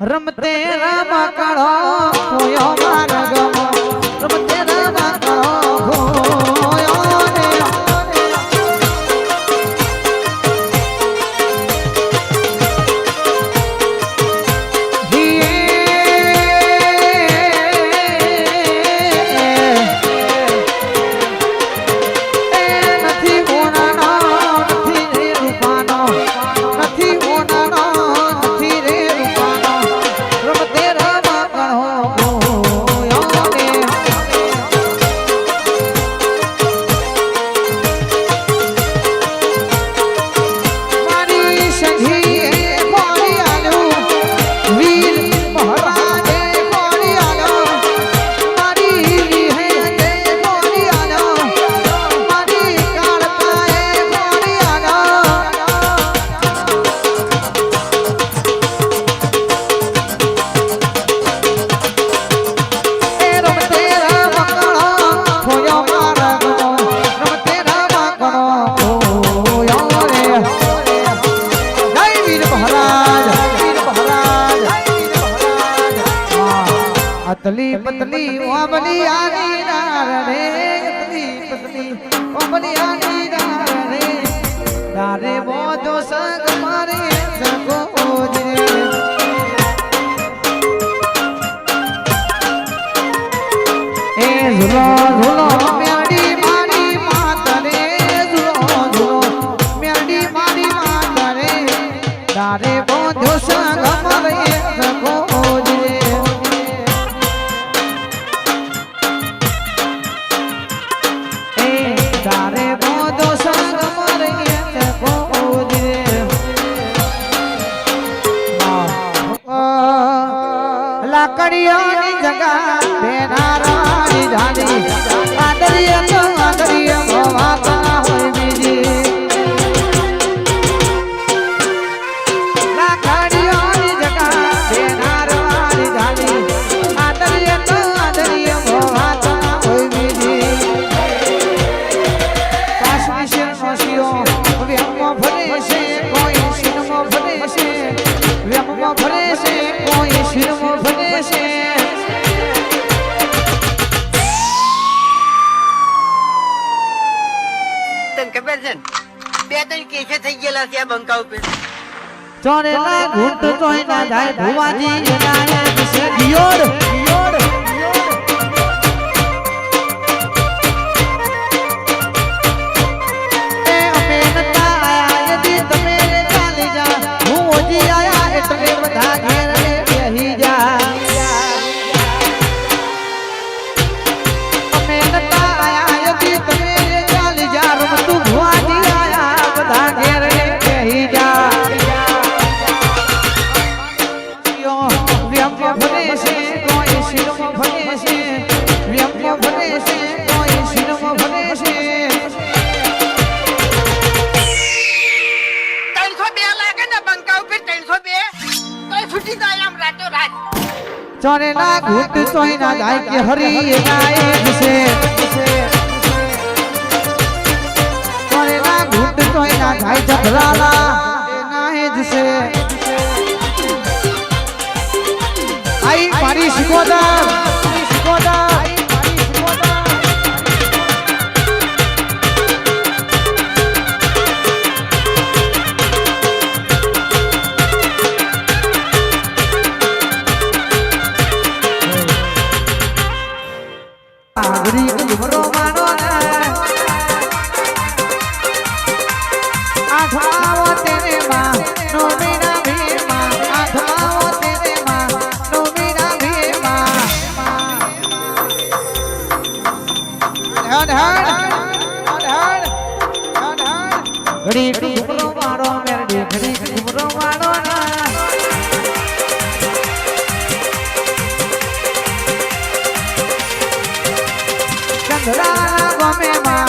રમતે ખોયો માર્ગમાં રમતે અતલી પતલી ઓમલી આની નાર રે, પતલી પતલી ઓમલી આની નાર રે. તારે બોધો સંગ મારે સગો ઓજે એ ઝુલો ઝુલો. લાકડીઓની જગા બેનારાની જાની આદરીય તો બે ત્રણ કેસે થઈ ગયેલા છે આ બંકા ઉપર ચોરેલા ઘૂંટ ચોઈ ના જાય ભુવાજી. એના છે જાય રાજ રાતો ના ઘૂંટ ચોઈ ના જાય કે હરી નાયક છે ચોરેલા ઘૂંટ ચોઈ ના જાય જગરાલા એ નાયક છે આઈ મારી શિકોદર ઘડી ગુમરો મારો મેરડી ઘડી ગુમરો મારો મળવેમાં ચંદ્રાના ગમેમાં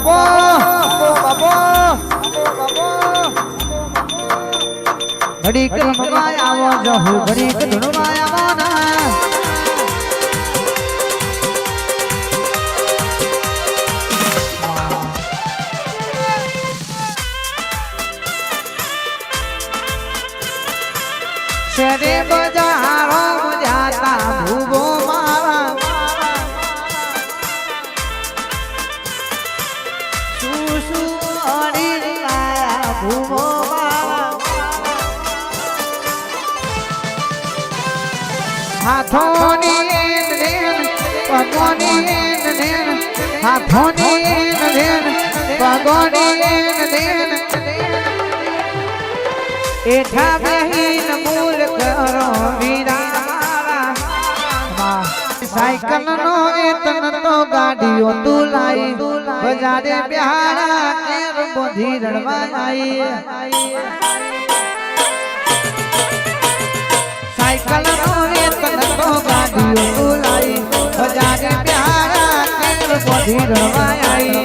બાપો બાપો ઘડીક રમવાય આવો જહુ ઘડીક ધૂણવાય આવો ના. બજા હાથોની એન રેન પગોની એન રેન હાથોની એન સાયકલ નો એતન તો ગાડીઓ તું લાઈ બજારે બિહારા કેર બોધી રણવા આઈ સાયકલ નો એતન તો ગાડીઓ બોલાઈ. લાઈ બજારે બિહારા કેર બોધી રણવા આઈ